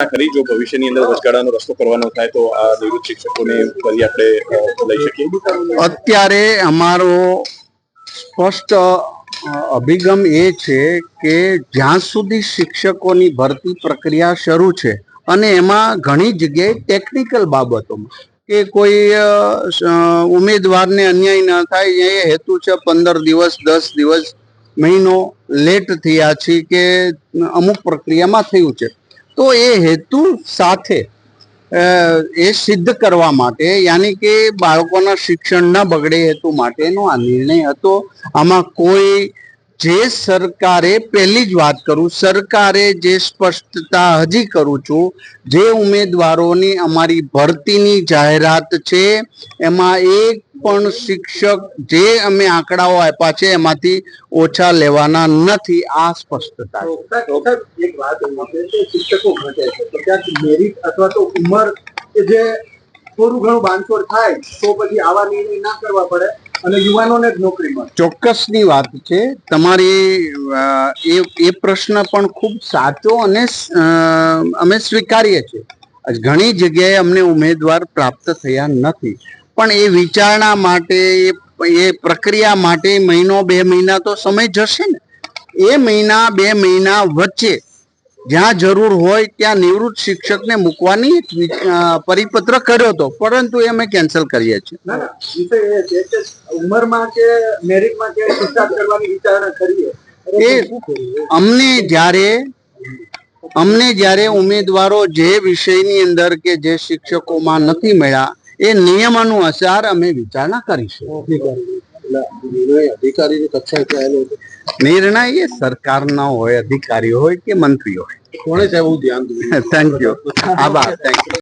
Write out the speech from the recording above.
ખરી જો ભવિષ્યની અંદર વચગાળાનો રસ્તો કરવાનો થાય તો આ નિવૃત્ત શિક્ષકોને ફરી આપણે લઈ શકીએ. અત્યારે અમારો સ્પષ્ટ અભિગમ એ છે કે જ્યાં સુધી શિક્ષકોની ભરતી પ્રક્રિયા શરૂ છે અને એમાં ઘણી જગ્યાએ ટેકનિકલ બાબતોમાં કે કોઈ ઉમેદવારને અન્યાય ન થાય, એ હેતુ છે પંદર દિવસ, દસ દિવસ, મહિનો લેટ થયા છે કે અમુક પ્રક્રિયામાં થયું છે. તો એ હેતુ સાથે એ સિદ્ધ કરવા માટે, યાની કે બાળકોના શિક્ષણ ન બગડે હેતુ માટેનો આ નિર્ણય હતો. આમાં કોઈ, જે સરકારે પહેલી જ વાત કરું, સરકારે જે સ્પષ્ટતા હજી કરું છું, જે ઉમેદવારોની અમારી ભરતીની જાહેરાત છે, એમાં એક પણ શિક્ષક જે અમે આંકડાઓ આપ્યા છે એમાંથી ઓછા લેવાના નથી. આ સ્પષ્ટતા એક વાત શિક્ષકો ઘટે છે. તો ક્યાંક મેરિટ અથવા તો ઉંમર કે જે થોડું ઘણું બાંધછોડ થાય તો પછી આવા નિર્ણય ના કરવા પડે અને યુવાનોને જ નોકરી મળે. ચોક્કસની વાત છે. તમારી એ એ પ્રશ્ન પણ ખૂબ સાચો અને અમે સ્વીકારીએ છીએ. ઘણી જગ્યાએ અમને ઉમેદવાર પ્રાપ્ત થયા નથી. પણ એ વિચારણા માટે એ એ પ્રક્રિયા માટે મહિનો બે મહિના તો સમય જશે ને. એ મહિના બે મહિના વચ્ચે જ્યાં જરૂર હોય ત્યાં નિવૃત્ત શિક્ષકને મૂકવાની પરિપત્ર કર્યો હતો. પરંતુ એ અમે કેન્સલ કરીએ છીએ ઉંમરમાં કે મેરિટમાં કે કરવાની વિચારણા કરીએ. એ અમને જ્યારે અમને જ્યારે ઉમેદવારો જે વિષયની અંદર કે જે શિક્ષકોમાં નથી મળ્યા એ નિયમ અનુસાર અમે વિચારણા કરીશું. નિર્ણય એ સરકારનો હોય અધિકારી હોય કે મંત્રી હોય. કોણે સાહેબ ધ્યાન થેન્ક યુ આભાર. Thank you